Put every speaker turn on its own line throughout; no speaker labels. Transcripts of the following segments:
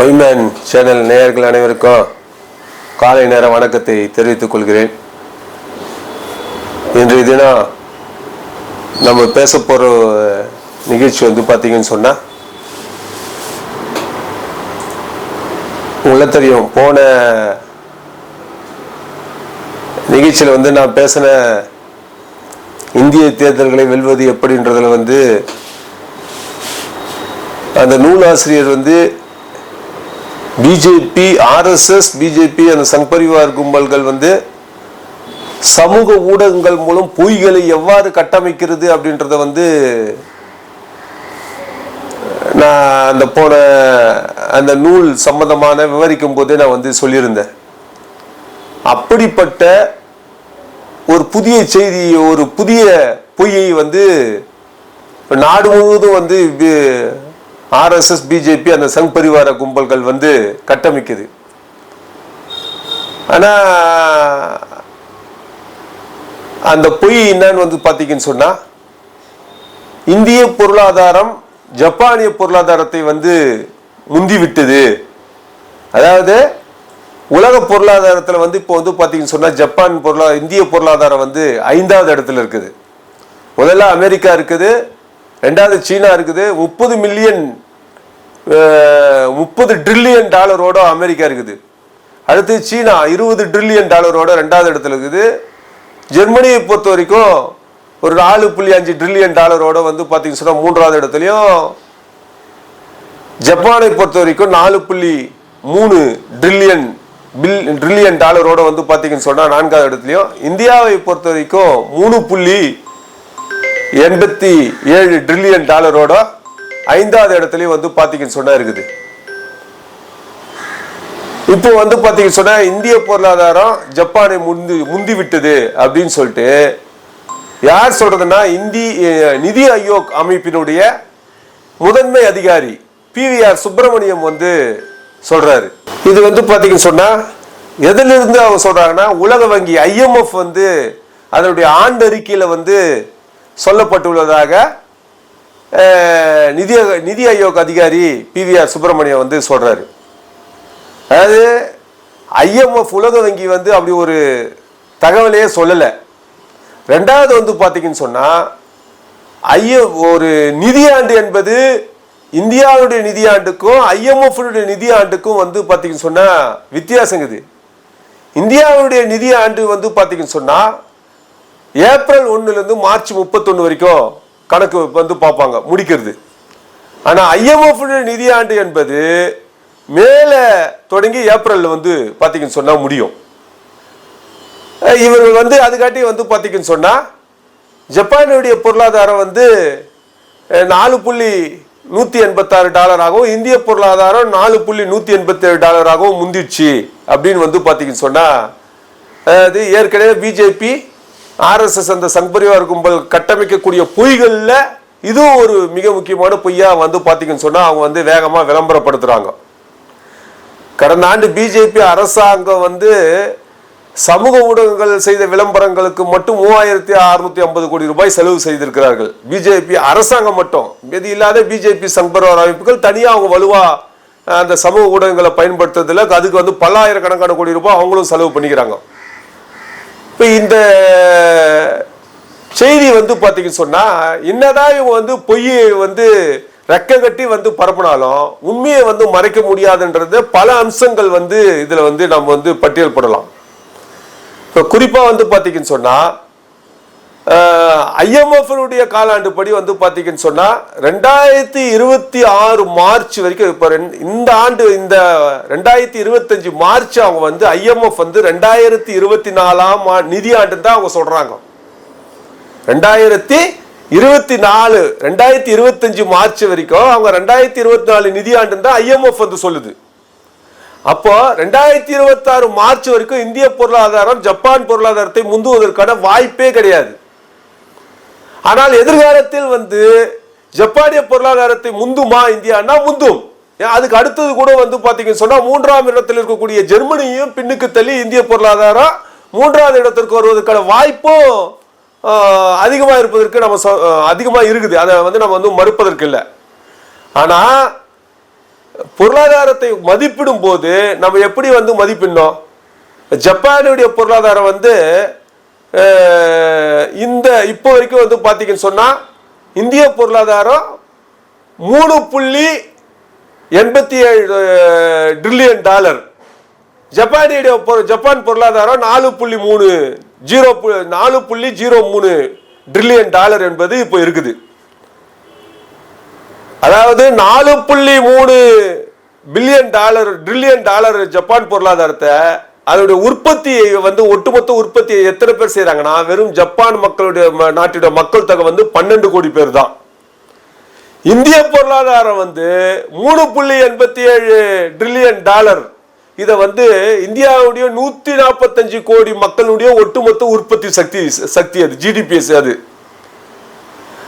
ஒய்மேன் channel நேயர்கள் அனைவருக்கும் காலை நேர வணக்கத்தை தெரிவித்துக் கொள்கிறேன். இன்றைய தினம் நம்ம பேச போகிற நிகழ்ச்சி வந்து பார்த்தீங்கன்னு சொன்னால் உள்ள தெரியும் போன நிகழ்ச்சியில் வந்து நான் பேசின இந்திய தேர்தல்களை வெல்வது எப்படின்றதுல வந்து அந்த நூலாசிரியர் வந்து பிஜேபி ஆர்எஸ்எஸ் பிஜேபி அந்த சங் பரிவார் கும்பல்கள் வந்து சமூக ஊடகங்கள் மூலம் பொய்களை எவ்வாறு கட்டமைக்கிறது அப்படின்றத வந்து நான் அந்த போன அந்த நூல் சம்பந்தமான விவரிக்கும் போதே நான் வந்து சொல்லியிருந்தேன். அப்படிப்பட்ட ஒரு புதிய செய்தி ஒரு புதிய பொய்யை வந்து நாடு முழுவதும் வந்து ஆர்எஸ்எஸ் பிஜேபி அந்த சங் பரிவார கும்பல்கள் வந்து கட்டமைக்குது. ஆனா அந்த பொய் என்னன்னு வந்து பார்த்தீங்கன்னு சொன்னா இந்திய பொருளாதாரம் ஜப்பானிய பொருளாதாரத்தை வந்து முந்தி விட்டது அதாவது உலக பொருளாதாரத்தில் வந்து இப்போ வந்து பார்த்தீங்கன்னு சொன்னால் ஜப்பான் பொருளா இந்திய பொருளாதாரம் வந்து ஐந்தாவது இடத்துல இருக்குது. முதல்ல அமெரிக்கா இருக்குது ரெண்டாவது சீனா இருக்குது முப்பது மில்லியன் முப்பது ட்ரில்லியன் டாலரோட அமெரிக்கா இருக்குது. அடுத்து சீனா இருபது ட்ரில்லியன் டாலரோட ரெண்டாவது இடத்துல இருக்குது. ஜெர்மனியை பொறுத்த வரைக்கும் ஒரு நாலு புள்ளி அஞ்சு ட்ரில்லியன் டாலரோட வந்து பார்த்தீங்கன்னு சொன்னால் மூன்றாவது இடத்துலையும் ஜப்பானை பொறுத்த வரைக்கும் நாலு புள்ளி மூணு ட்ரில்லியன் பில் ட்ரில்லியன் டாலரோட வந்து பார்த்தீங்கன்னு சொன்னால் நான்காவது இடத்துலையும். இந்தியாவை பொறுத்த வரைக்கும் மூணு புள்ளி எண்பத்தி ஏழு ட்ரில்லியன் டாலரோட ஐந்தாவது இடத்துலையும் வந்து பார்த்தீங்கன்னு சொன்னா இருக்குது. இப்போ வந்து பார்த்தீங்கன்னு சொன்னா இந்திய பொருளாதாரம் ஜப்பானை முந்தி முந்தி விட்டது அப்படின்னு சொல்லிட்டு யார் சொல்றதுன்னா இந்தி நிதி ஆயோக் அமைப்பினுடைய முதன்மை அதிகாரி பிவிஆர் சுப்பிரமணியம் வந்து சொல்றாரு. இது வந்து பாத்தீங்கன்னு சொன்னா எதிலிருந்து அவங்க சொல்றாங்கன்னா உலக வங்கி ஐஎம்எஃப் வந்து அதனுடைய ஆண்டறிக்கையில் வந்து சொல்லப்பட்டுள்ளதாக நிதி நிதி ஆயோக் அதிகாரி பிவிஆர் சுப்பிரமணியம் வந்து சொல்கிறாரு அதாவது ஐஎம்எஃப் உலக வங்கி வந்து அப்படி ஒரு தகவலையே சொல்லலை. ரெண்டாவது வந்து பார்த்தீங்கன்னு சொன்னால் ஐய ஒரு நிதியாண்டு என்பது இந்தியாவுடைய நிதியாண்டுக்கும் ஐஎம்எஃப்னுடைய நிதியாண்டுக்கும் வந்து பார்த்தீங்கன்னு சொன்னால் வித்தியாசங்குது இந்தியாவுடைய நிதியாண்டு வந்து பார்த்தீங்கன்னு சொன்னால் ஏப்ரல் ஒன்றுலேருந்து மார்ச் முப்பத்தொன்று வரைக்கும் கணக்கு வந்து பார்ப்பாங்க முடிக்கிறது. ஆனால் ஐஎம்எஃப் நிதியாண்டு என்பது மேலே தொடங்கி ஏப்ரலில் வந்து பார்த்தீங்கன்னு சொன்னால் முடியும். இவர்கள் வந்து அதுக்காட்டி வந்து பார்த்தீங்கன்னு சொன்னால் ஜப்பானுடைய பொருளாதாரம் வந்து நாலு புள்ளி நூற்றி எண்பத்தாறு டாலராகவும் இந்திய பொருளாதாரம் நாலு புள்ளி நூற்றி எண்பத்தேழு டாலராகவும் முந்திச்சு அப்படின்னு வந்து பார்த்தீங்கன்னு சொன்னால் அது ஏற்கனவே பிஜேபி ஆர்எஸ்எஸ் அந்த சங்பரிவார் கும்பல் கட்டமைக்கக்கூடிய பொய்களில் இதுவும் ஒரு மிக முக்கியமான பொய்யா வந்து பார்த்தீங்கன்னு சொன்னால் அவங்க வந்து வேகமாக விளம்பரப்படுத்துகிறாங்க கடந்த ஆண்டு பிஜேபி அரசாங்கம் வந்து சமூக ஊடகங்கள் செய்த விளம்பரங்களுக்கு மட்டும் மூவாயிரத்தி அறுநூத்தி ஐம்பது கோடி ரூபாய் செலவு செய்திருக்கிறார்கள். பிஜேபி அரசாங்கம் மட்டும். இது இல்லாத பிஜேபி சங்பரிவார் அமைப்புகள் தனியாக அவங்க வலுவா அந்த சமூக ஊடகங்களை பயன்படுத்துறதுல அதுக்கு வந்து பல்லாயிரக்கணக்கான கோடி ரூபாய் அவங்களும் செலவு பண்ணிக்கிறாங்க. இப்போ இந்த செய்தி வந்து பார்த்தீங்கன்னு சொன்னால் என்னதான் இவங்க வந்து பொய்யை வந்து ரெக்க கட்டி வந்து பரப்புனாலும் உண்மையை வந்து மறைக்க முடியாதுன்றது பல அம்சங்கள் வந்து இதில் வந்து நம்ம வந்து பட்டியல் போடலாம். இப்போ குறிப்பாக வந்து பார்த்தீங்கன்னு சொன்னால் ஐஎம்எஃப்னுடைய காலாண்டுப்படி வந்து பார்த்தீங்கன்னு சொன்னால் ரெண்டாயிரத்தி இருபத்தி ஆறு மார்ச் வரைக்கும் இப்போ இந்த ஆண்டு இந்த ரெண்டாயிரத்தி இருபத்தஞ்சு மார்ச் அவங்க வந்து ஐஎம்எஃப் வந்து ரெண்டாயிரத்தி இருபத்தி நாலாம் ஆ- நிதியாண்டு தான் அவங்க சொல்கிறாங்க ரெண்டாயிரத்தி இருபத்தி நாலு ரெண்டாயிரத்தி இருபத்தஞ்சு மார்ச் வரைக்கும் அவங்க ரெண்டாயிரத்தி இருபத்தி நாலு நிதியாண்டு தான் ஐஎம்எஃப் வந்து சொல்லுது. அப்போ ரெண்டாயிரத்தி இருபத்தாறு மார்ச் வரைக்கும் இந்திய பொருளாதாரம் ஜப்பான் பொருளாதாரத்தை முந்துவதற்கான வாய்ப்பே கிடையாது. ஆனால் எதிர்காலத்தில் வந்து ஜப்பானிய பொருளாதாரத்தை முந்துமா இந்தியானா முந்தும். ஏன் அதுக்கு அடுத்தது கூட வந்து பார்த்தீங்கன்னு சொன்னால் மூன்றாம் இடத்தில் இருக்கக்கூடிய ஜெர்மனியும் பின்னுக்கு தள்ளி இந்திய பொருளாதாரம் மூன்றாவது இடத்திற்கு வருவதற்கான வாய்ப்பும் அதிகமாக இருப்பதற்கு நம்ம அதிகமாக இருக்குது. அதை வந்து நம்ம வந்து மறுப்பதற்கு இல்லை. ஆனால் பொருளாதாரத்தை மதிப்பிடும் போது நம்ம எப்படி வந்து மதிப்பிடணும்? ஜப்பானுடைய பொருளாதாரம் வந்து இந்த இப்போ வரைக்கும் வந்து பார்த்தீங்கன்னு சொன்னால் இந்திய பொருளாதாரம் மூணு புள்ளி எண்பத்தி ஏழு ட்ரில்லியன் டாலர். ஜப்பானுடைய ஜப்பான் பொருளாதாரம் நாலு புள்ளி மூணு ஜீரோ பு- நாலு புள்ளி ஜீரோ மூணு ட்ரில்லியன் டாலர் என்பது இப்போ இருக்குது. அதாவது நாலு புள்ளி மூணு billion dollar trillion dollar Japan பொருளாதாரத்தை அதோடைய உற்பத்தியை வந்து ஒட்டுமொத்த உற்பத்தியை எத்தனை பேர் செய்கிறாங்கன்னா வெறும் ஜப்பான் மக்களுடைய ம- நாட்டுடைய மக்கள் தொகை வந்து பன்னெண்டு கோடி பேர் தான். இந்திய பொருளாதாரம் வந்து மூணு புள்ளி எண்பத்தி ஏழு ட்ரில்லியன் டாலர் இதை வந்து இந்தியாவுடைய நூற்றி நாற்பத்தஞ்சு கோடி மக்களுடைய ஒட்டுமொத்த உற்பத்தி சக்தி சக்தி அது ஜிடிபிஎஸ் அது.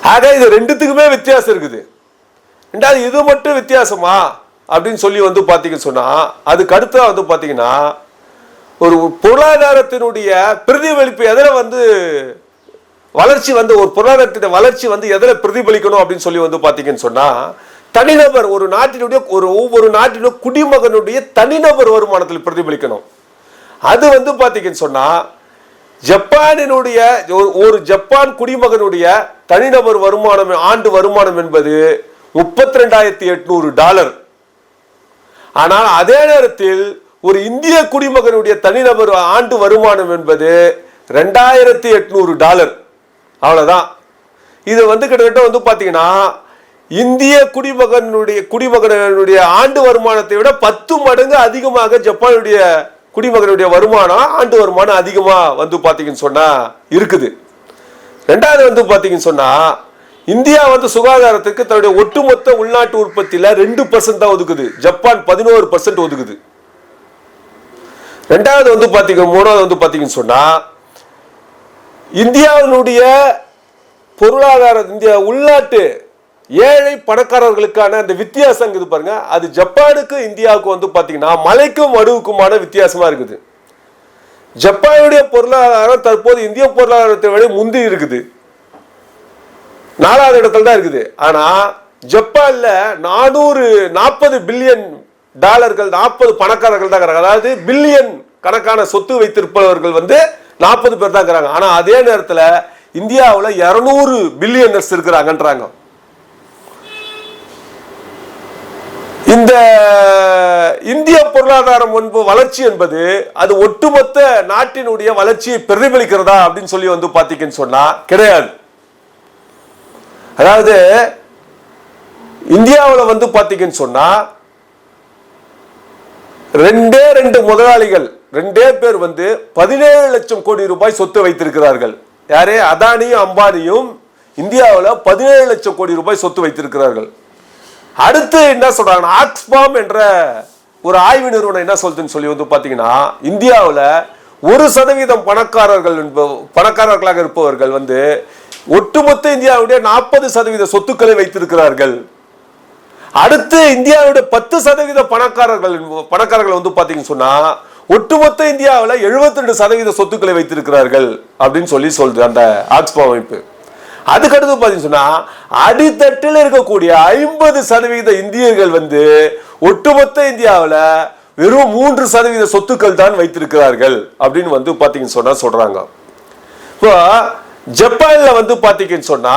ஆக இது ரெண்டுத்துக்குமே வித்தியாசம் இருக்குது. ரெண்டாவது இது மட்டும் வித்தியாசமா? அப்படின்னு சொல்லி வந்து பார்த்தீங்கன்னு சொன்னால் அதுக்கு அடுத்ததாக வந்து பார்த்தீங்கன்னா ஒரு பொருளாதாரத்தினுடைய பிரதிபலிப்பு எதில் வந்து வளர்ச்சி வந்து ஒரு பொருளாதாரத்தின் வளர்ச்சி வந்து எதில் பிரதிபலிக்கணும் அப்படின்னு சொல்லி வந்து பார்த்தீங்கன்னு சொன்னால் தனிநபர் ஒரு நாட்டினுடைய ஒரு ஒவ்வொரு நாட்டினுடைய குடிமகனுடைய தனிநபர் வருமானத்தில் பிரதிபலிக்கணும். அது வந்து பார்த்தீங்கன்னு சொன்னால் ஜப்பானினுடைய ஒரு- ஒரு ஜப்பான் குடிமகனுடைய தனிநபர் வருமானம் ஆண்டு வருமானம் என்பது முப்பத்தி ரெண்டாயிரத்தி எட்நூறு டாலர். ஆனால் அதே நேரத்தில் ஒரு இந்திய குடிமகனுடைய தனிநபர் ஆண்டு வருமானம் என்பது ரெண்டாயிரத்தி எட்நூறு டாலர். அவ்வளோதான் இது வந்து கிட்டத்தட்ட வந்து பார்த்தீங்கன்னா இந்திய குடிமகனுடைய குடிமகனுடைய ஆண்டு வருமானத்தை விட பத்து மடங்கு அதிகமாக ஜப்பானுடைய குடிமகனுடைய வருமானம் ஆண்டு வருமானம் அதிகமாக வந்து பார்த்தீங்கன்னு சொன்னால் இருக்குது. ரெண்டாவது வந்து பார்த்தீங்கன்னு சொன்னால் இந்தியா வந்து சுகாதாரத்துக்கு தன்னுடைய ஒட்டுமொத்த உள்நாட்டு உற்பத்தியில் ரெண்டு பர்சன்ட் தான் ஒதுக்குது. ஜப்பான் பதினோரு பர்சன்ட் ஒதுக்குது. ரெண்டாவது வந்து பார்த்தீங்க மூணாவது வந்து பார்த்தீங்கன்னு சொன்னா இந்தியாவினுடைய பொருளாதார இந்தியா உள்நாட்டு ஏழை பணக்காரர்களுக்கான அந்த வித்தியாசம் இருக்குது பாருங்க. அது ஜப்பானுக்கு இந்தியாவுக்கு வந்து பார்த்தீங்கன்னா மலைக்கும் வடுவுக்குமான வித்தியாசமா இருக்குது. ஜப்பானுடைய பொருளாதாரம் தற்போது இந்திய பொருளாதாரத்தை விட முந்தி இருக்குது. நாலாவது இடத்துல தான் இருக்குது. ஆனா ஜப்பான்ல நானூறு நாற்பது பில்லியன் டாலர்கள் நாற்பது பணக்காரர்கள் தான் இருக்கிறாங்க. அதாவது பில்லியன் கணக்கான சொத்து வைத்திருப்பவர்கள் வந்து நாற்பது பேர் தான் இருக்கிறாங்க. ஆனால் அதே நேரத்தில் இந்தியாவில் இரநூறு பில்லியனர்ஸ் இருக்கிறாங்கன்றாங்க. இந்த இந்திய பொருளாதாரம் முன்பு வளர்ச்சி என்பது அது ஒட்டுமொத்த நாட்டினுடைய வளர்ச்சியை பிரதிபலிக்கிறதா அப்படின்னு சொல்லி வந்து பார்த்தீங்கன்னு சொன்னா கிடையாது. அதாவது இந்தியாவில் வந்து பார்த்தீங்கன்னு சொன்னா ரெண்டே ரெண்டு முதலாளிகள் ரெண்டே பேர் வந்து பதினேழு லட்சம் கோடி ரூபாய் சொத்து வைத்திருக்கிறார்கள். யாரே? அதானியும் அம்பானியும் இந்தியாவில் பதினேழு லட்சம் கோடி ரூபாய் சொத்து வைத்திருக்கிறார்கள். அடுத்து என்ன சொல்றாங்கன்னா ஆக்ஸ்பாம் என்ற ஒரு ஆய்வு நிறுவனம் என்ன சொல்லுதுன்னு சொல்லி வந்து பார்த்தீங்கன்னா இந்தியாவில் ஒரு சதவீதம் பணக்காரர்கள் பணக்காரர்களாக இருப்பவர்கள் வந்து ஒட்டுமொத்த இந்தியாவுடைய நாற்பது சதவீத சொத்துக்களை வைத்திருக்கிறார்கள். அடுத்து இந்தியாவோட பத்து சதவீத பணக்காரர்கள் பணக்காரர்கள் வந்து பாத்தீங்கன்னு சொன்னா ஒட்டுமொத்த இந்தியாவில் 72% ரெண்டு சதவீத சொத்துக்களை வைத்திருக்கிறார்கள் அப்படின்னு சொல்லி சொல்லுது அந்த ஆக்ஸ்போ அமைப்பு. அதுக்கடுத்து பார்த்தீங்கன்னு சொன்னால் அடித்தட்டில் இருக்கக்கூடிய ஐம்பது சதவீத இந்தியர்கள் வந்து ஒட்டுமொத்த இந்தியாவில் வெறும் மூன்று சதவீத சொத்துக்கள் தான் வைத்திருக்கிறார்கள் அப்படின்னு வந்து பாத்தீங்கன்னு சொன்னா சொல்றாங்க. இப்போ ஜப்பான்ல வந்து பாத்தீங்கன்னு சொன்னா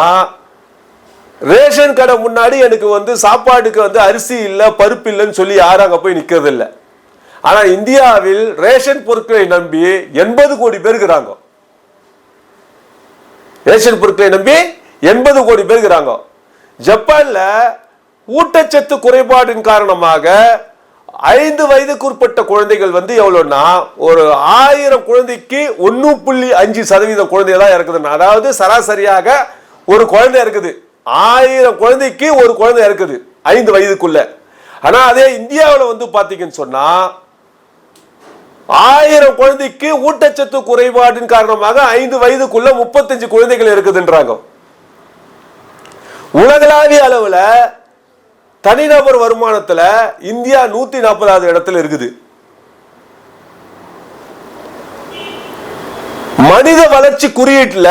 ரேஷன் கடை முன்னாடி எனக்கு வந்து சாப்பாட்டுக்கு வந்து அரிசி இல்லை பருப்பு இல்லைன்னு சொல்லி யாரும் அங்கே போய் நிற்கிறது இல்லை ஆனால் இந்தியாவில் ரேஷன் பொருட்களை நம்பி எண்பது கோடி பேர் இருக்கிறாங்க. ரேஷன் பொருட்களை நம்பி எண்பது கோடி பேர் இருக்கிறாங்க. ஜப்பானில் ஊட்டச்சத்து குறைபாடின் காரணமாக ஐந்து வயதுக்கு உட்பட்ட குழந்தைகள் வந்து எவ்வளோன்னா ஒரு ஆயிரம் குழந்தைக்கு ஒன்று புள்ளி அஞ்சு சதவீதம் குழந்தை தான் இருக்குதுன்னா அதாவது சராசரியாக ஒரு குழந்தை இருக்குது ஆயிரம் குழந்தைக்கு ஒரு குழந்தை இருக்குது ஐந்து வயதுக்குள்ள. ஆனா அதே இந்தியாவில் வந்து பார்த்தீங்கன்னு சொன்னா ஆயிரம் குழந்தைக்கு ஊட்டச்சத்து குறைபாடின் காரணமாக ஐந்து வயதுக்குள்ள முப்பத்தஞ்சு குழந்தைகள் இருக்குதுன்றாங்க. உலகளாவிய அளவுல தனிநபர் வருமானத்துல இந்தியா நூத்தி நாற்பதாவது இடத்துல இருக்குது. மனித வளர்ச்சி குறியீட்டுல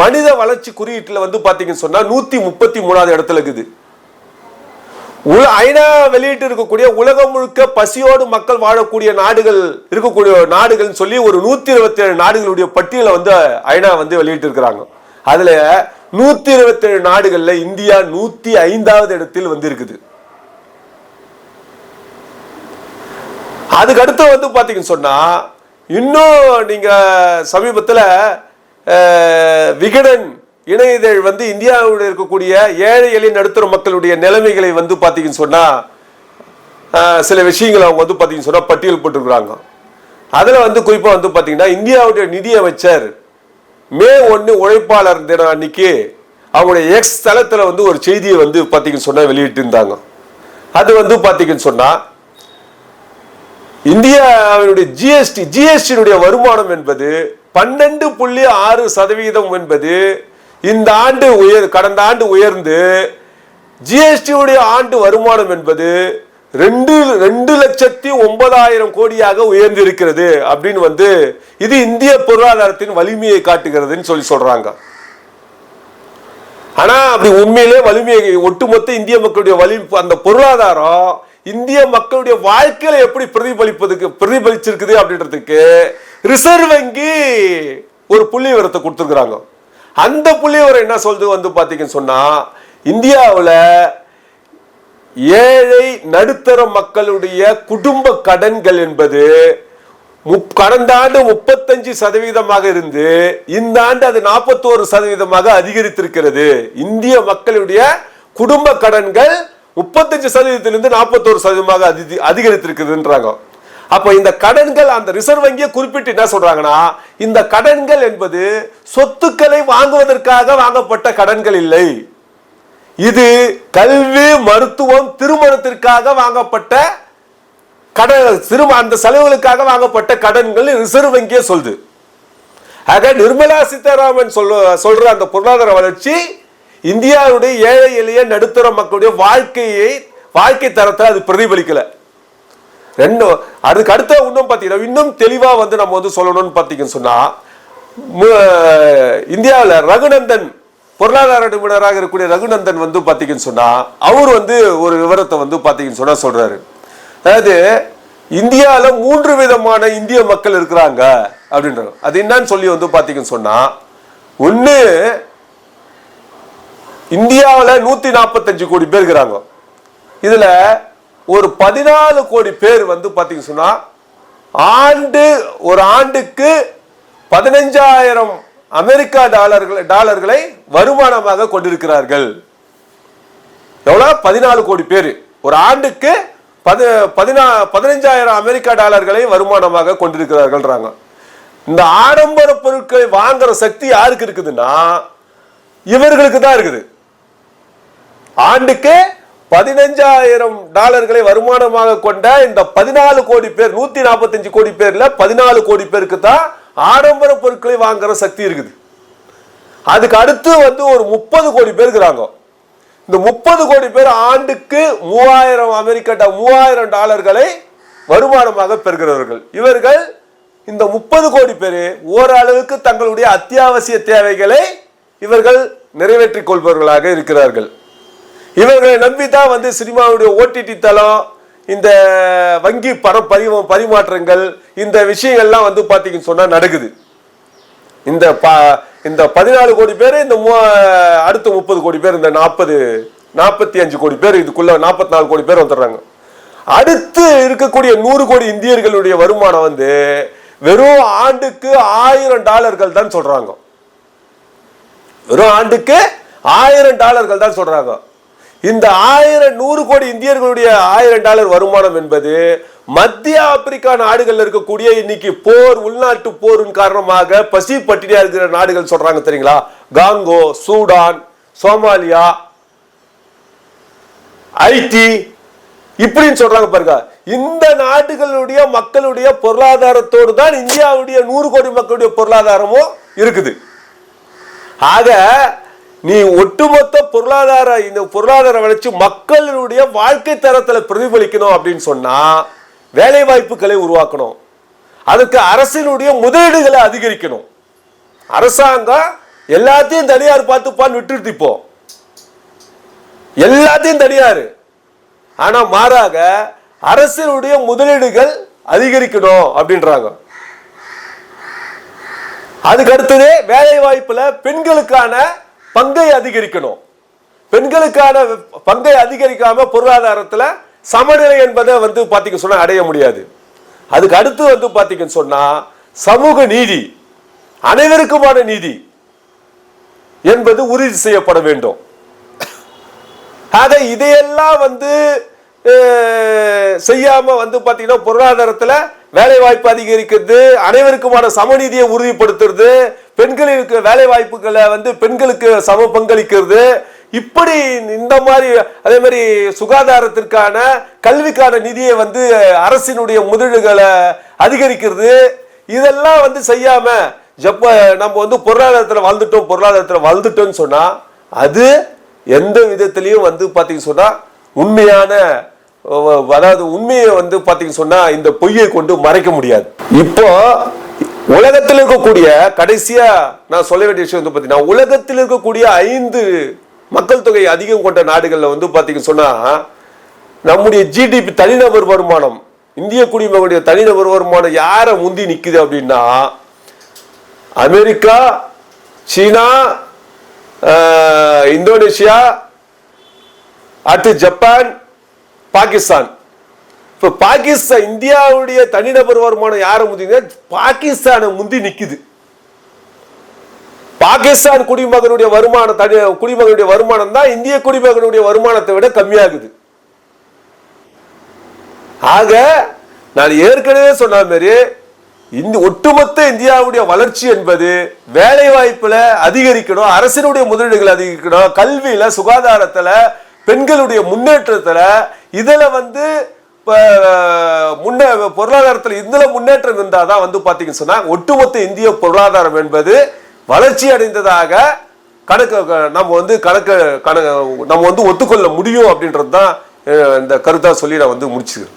மனித வளர்ச்சி குறியீட்டில் வந்து பார்த்தீங்கன்னு சொன்னா நூத்தி முப்பத்தி மூணாவது இடத்துல இருக்குது. உல ஐநா வெளியிட்டு இருக்கக்கூடிய உலகம் முழுக்க பசியோடு மக்கள் வாழக்கூடிய நாடுகள் இருக்கக்கூடிய நாடுகள்னு சொல்லி ஒரு நூத்தி இருபத்தி ஏழு நாடுகளுடைய பட்டியலை வந்து ஐநா வந்து வெளியிட்டு இருக்கிறாங்க. அதுல நூத்தி இருபத்தி ஏழு நாடுகள்ல இந்தியா நூத்தி ஐந்தாவது இடத்தில் வந்து இருக்குது. அதுக்கு அடுத்து வந்து பாத்தீங்கன்னு சொன்னா இன்னும் நீங்கள் சமீபத்தில் அஹ், விகடன் இணையதழ் வந்து இந்தியாவில் இருக்கக்கூடிய ஏழை எளிய நடுத்தர மக்களுடைய நிலைமைகளை வந்து பார்த்தீங்கன்னு சொன்னால் சில விஷயங்களை அவங்க வந்து பார்த்தீங்கன்னு சொன்னால் பட்டியல் போட்டிருக்கிறாங்க. அதில் வந்து குறிப்பாக வந்து பார்த்தீங்கன்னா இந்தியாவுடைய நிதி அமைச்சர் மே ஒன்று உழைப்பாளர் தினம் அன்னைக்கு அவங்களுடைய எக்ஸ் தளத்தில் வந்து ஒரு செய்தியை வந்து பார்த்தீங்கன்னு சொன்னால் வெளியிட்டு இருந்தாங்க அது வந்து பார்த்தீங்கன்னு சொன்னால் இந்தியாவினுடைய ஜிஎஸ்டி ஜிஎஸ்டியினுடைய வருமானம் என்பது பன்னெண்டு புள்ளி ஆறு சதவீதம் என்பது இந்த ஆண்டு உயர் கடந்த ஆண்டு உயர்ந்து ஜிஎஸ்டியுடைய ஆண்டு வருமானம் என்பது ரெண்டு ரெண்டு லட்சத்தி ஒன்பதாயிரம் கோடியாக உயர்ந்து இருக்கிறது அப்படின்னு வந்து இது இந்திய பொருளாதாரத்தின் வலிமையை காட்டுகிறதுன்னு சொல்லி சொல்றாங்க. ஆனா அப்படி உண்மையிலே வலிமையை ஒட்டுமொத்த இந்திய மக்களுடைய வலி அந்த பொருளாதாரம் இந்திய மக்களுடைய வாழ்க்கையில எப்படி பிரதிபலிப்பதுக்கு பிரதிபலிச்சிருக்குது அப்படின்றதுக்கு ரிசர்வ் வங்கி ஒரு புள்ளி விவரத்தை கொடுத்துருக்குறாங்க. அந்த புள்ளி விவரம் என்ன சொல்றது வந்து பார்த்தீங்கன்னு சொன்னா இந்தியாவில் ஏழை நடுத்தர மக்களுடைய குடும்ப கடன்கள் என்பது கடந்த ஆண்டு முப்பத்தஞ்சு சதவீதமாக இருந்து இந்த ஆண்டு அது நாற்பத்தோரு சதவீதமாக அதிகரித்திருக்கிறது. இந்திய மக்களுடைய குடும்ப கடன்கள் முப்பத்தஞ்சு சதவீதத்திலிருந்து நாற்பத்தோரு சதவீதமாக அதி- அதிகரித்திருக்குதுன்றாங்க. அப்போ இந்த கடன்கள் அந்த ரிசர்வ் வங்கியை குறிப்பிட்டு என்ன சொல்றாங்கன்னா இந்த கடன்கள் என்பது சொத்துக்களை வாங்குவதற்காக வாங்கப்பட்ட கடன்கள் இல்லை. இது கல்வி மருத்துவம் திருமணத்திற்காக வாங்கப்பட்ட கடன் திரும்ப அந்த செலவுகளுக்காக வாங்கப்பட்ட கடன்கள் ரிசர்வ் வங்கியே சொல்லுது. ஆக நிர்மலா சீதாராமன் சொல்ற அந்த பொருளாதார வளர்ச்சி இந்தியாவுடைய ஏழை எளிய நடுத்தர மக்களுடைய வாழ்க்கையை வாழ்க்கை தரத்தை அது பிரதிபலிக்கல. ரெண்டு அதுக்கு அடுத்த இன்னும் பார்த்தீங்கன்னா இன்னும் தெளிவாக வந்து நம்ம வந்து சொல்லணும்னு பார்த்தீங்கன்னு சொன்னா இந்தியாவில் ரகுநந்தன் பொருளாதார நிபுணராக இருக்கக்கூடிய ரகுநந்தன் வந்து பார்த்தீங்கன்னு சொன்னால் அவர் வந்து ஒரு விவரத்தை வந்து பார்த்தீங்கன்னு சொன்னால் சொல்கிறாரு அதாவது இந்தியாவில் மூன்று விதமான இந்திய மக்கள் இருக்கிறாங்க அப்படின்றாங்க அது என்னன்னு சொல்லி வந்து பார்த்தீங்கன்னு சொன்னால் ஒன்று இந்தியாவில் நூற்றி நாற்பத்தஞ்சு கோடி பேர் இருக்கிறாங்க. இதில் ஒரு பதினாலு கோடி பேர் வந்து பார்த்திங்க சொன்னால் ஆண்டு ஒரு ஆண்டுக்கு பதினஞ்சாயிரம் அமெரிக்கா டாலர்களை டாலர்களை வருமானமாக கொண்டிருக்கிறார்கள். எவ்வளோ? பதினாலு கோடி பேர். ஒரு ஆண்டுக்கு பதி பதினா பதினஞ்சாயிரம் அமெரிக்கா டாலர்களை வருமானமாக கொண்டிருக்கிறார்கள்ன்றாங்க. இந்த ஆடம்பர பொருட்களை வாங்குற சக்தி யாருக்கு இருக்குதுன்னா இவர்களுக்கு தான் இருக்குது. ஆண்டுக்கு பதினஞ்சாயிரம் டாலர்களை வருமானமாக கொண்ட இந்த பதினாலு கோடி பேர் நூத்தி நாற்பத்தஞ்சு கோடி பேர்ல பதினாலு கோடி பேருக்கு தான் ஆடம்பர பொருட்களை வாங்குற சக்தி இருக்குது. அதுக்கு அடுத்து வந்து ஒரு முப்பது கோடி பேர் இருக்கிறாங்க. இந்த முப்பது கோடி பேர் ஆண்டுக்கு மூவாயிரம் அமெரிக்க மூவாயிரம் டாலர்களை வருமானமாக பெறுகிறவர்கள். இவர்கள் இந்த முப்பது கோடி பேர் ஓரளவுக்கு தங்களுடைய அத்தியாவசிய தேவைகளை இவர்கள் நிறைவேற்றிக் கொள்பவர்களாக இருக்கிறார்கள். இவர்களை தான் வந்து சினிமாவுடைய ஓடிடி தளம் இந்த வங்கி பண பரிவ பரிமாற்றங்கள் இந்த விஷயங்கள்லாம் வந்து பார்த்தீங்கன்னு சொன்னால் நடக்குது. இந்த ப இந்த பதினாலு கோடி பேர் இந்த மூ அடுத்த முப்பது கோடி பேர் இந்த நாற்பது நாற்பத்தி அஞ்சு கோடி பேர் இதுக்குள்ள நாற்பத்தி நாலு கோடி பேர் வந்துடுறாங்க. அடுத்து இருக்கக்கூடிய நூறு கோடி இந்தியர்களுடைய வருமானம் வந்து வெறும் ஆண்டுக்கு ஆயிரம் டாலர்கள் தான் சொல்றாங்க. வெறும் ஆண்டுக்கு ஆயிரம் டாலர்கள் தான் சொல்றாங்க. இந்த ஆயிரம் நூறு கோடி இந்தியர்களுடைய ஆயிரம் டாலர் வருமானம் என்பது மத்திய ஆப்பிரிக்கா நாடுகள்ல இருக்கக்கூடிய இன்னைக்கு போர் உள்நாட்டு போரின் காரணமாக பசி பட்டினியா இருக்கிற நாடுகள் சொல்றாங்க தெரியுங்களா? காங்கோ சூடான் சோமாலியா ஐடி இப்படின்னு சொல்றாங்க பாருங்க. இந்த நாடுகளுடைய மக்களுடைய பொருளாதாரத்தோடு தான் இந்தியாவுடைய நூறு கோடி மக்களுடைய பொருளாதாரமும் இருக்குது. ஆக நீ ஒட்டுமொத்த பொருளாதார இந்த பொருளாதார வளர்ச்சி மக்களுடைய வாழ்க்கை தரத்துல பிரதிபலிக்கணும் அப்படின்னு சொன்னா வேலை வாய்ப்புகளை உருவாக்கணும். அதுக்கு அரசினுடைய முதலீடுகளை அதிகரிக்கணும். அரசாங்கம் எல்லாத்தையும் தனியார் பார்த்துப்பான்னு விட்டுட்டு இப்போ. எல்லாத்தையும் தனியார். ஆனா மாறாக அரசினுடைய முதலீடுகள் அதிகரிக்கணும் அப்படின்றாங்க. அதுக்கு அடுத்தது வேலை வாய்ப்புல பெண்களுக்கான பங்கை அதிகரிக்கணும். பெண்களுக்கான பங்கை அதிகரிக்காம பொருளாதாரத்துல சமநிலை என்பதை வந்து பார்த்தீங்க சொன்னா அடைய முடியாது. அதுக்கு அடுத்து வந்து பாத்தீங்கன்னு சொன்னா சமூக நீதி அனைவருக்குமான நீதி என்பது உறுதி செய்யப்பட வேண்டும். ஆக இதையெல்லாம் வந்து செய்யாம வந்து பாத்தீங்கன்னா பொருளாதாரத்துல வேலை வாய்ப்பு அதிகரிக்கிறது அனைவருக்குமான சமநீதியை உறுதிப்படுத்துறது பெண்களுக்கு வேலை வாய்ப்புகளை வந்து பெண்களுக்கு சம பங்களிக்கிறது. இப்படி இந்த மாதிரி அதே மாதிரி சுகாதாரத்திற்கான கல்விக்கான நிதியை வந்து அரசினுடைய முதலீடுகளை அதிகரிக்கிறது. இதெல்லாம் வந்து செய்யாம ஜப்ப நம்ம வந்து பொருளாதாரத்தில் வாழ்ந்துட்டோம் பொருளாதாரத்தில் வாழ்ந்துட்டோம்னு சொன்னால் அது எந்த விதத்திலையும் வந்து பாத்தீங்க சொன்னால் உண்மையான அதாவது உண்மையை வந்து பாத்தீங்க சொன்னால் இந்த பொய்யை கொண்டு மறைக்க முடியாது. இப்போ உலகத்தில் இருக்கக்கூடிய கடைசியா நான் சொல்ல வேண்டிய விஷயம் வந்து பாத்தீங்கன்னா உலகத்தில் இருக்கக்கூடிய ஐந்து மக்கள் தொகை அதிகம் கொண்ட நாடுகள்ல வந்து பாத்தீங்க சொன்னா நம்முடைய ஜிடிபி தனிநபர் வருமானம் இந்திய குடிமகனுடைய தனிநபர் வருமானம் யாரை முந்தி நிக்குது அப்படின்னா அமெரிக்கா சீனா இந்தோனேஷியா அடுத்து ஜப்பான் பாகிஸ்தான். இப்போ பாகிஸ்தான் இந்தியாவுடைய தனிநபர் வருமானம் யாரை முந்தினா பாகிஸ்தானை முந்தி நிற்குது பாகிஸ்தான் குடிமகனுடைய வருமானம் தனி குடிமகனுடைய வருமானம் தான் இந்திய குடிமகனுடைய வருமானத்தை விட கம்மியாகுது. ஆக நான் ஏற்கனவே சொன்ன மாதிரி இந்த ஒட்டுமொத்த இந்தியாவுடைய வளர்ச்சி என்பது வேலை வாய்ப்புல அதிகரிக்கணும் அரசினுடைய முதலீடுகள் அதிகரிக்கணும் கல்வியில சுகாதாரத்துல பெண்களுடைய முன்னேற்றத்துல இதுல வந்து இப்போ முன்னே பொருளாதாரத்தில் இதுல முன்னேற்றம் இருந்தாதான் வந்து பார்த்தீங்கன்னு சொன்னால் ஒட்டுமொத்த இந்திய பொருளாதாரம் என்பது வளர்ச்சி அடைந்ததாக கணக்கு நம்ம வந்து கணக்கு கணக்கு நம்ம வந்து ஒத்துக்கொள்ள முடியும் அப்படின்றது தான் இந்த கருத்தாக சொல்லி நான் வந்து முடிச்சுக்கிறேன்.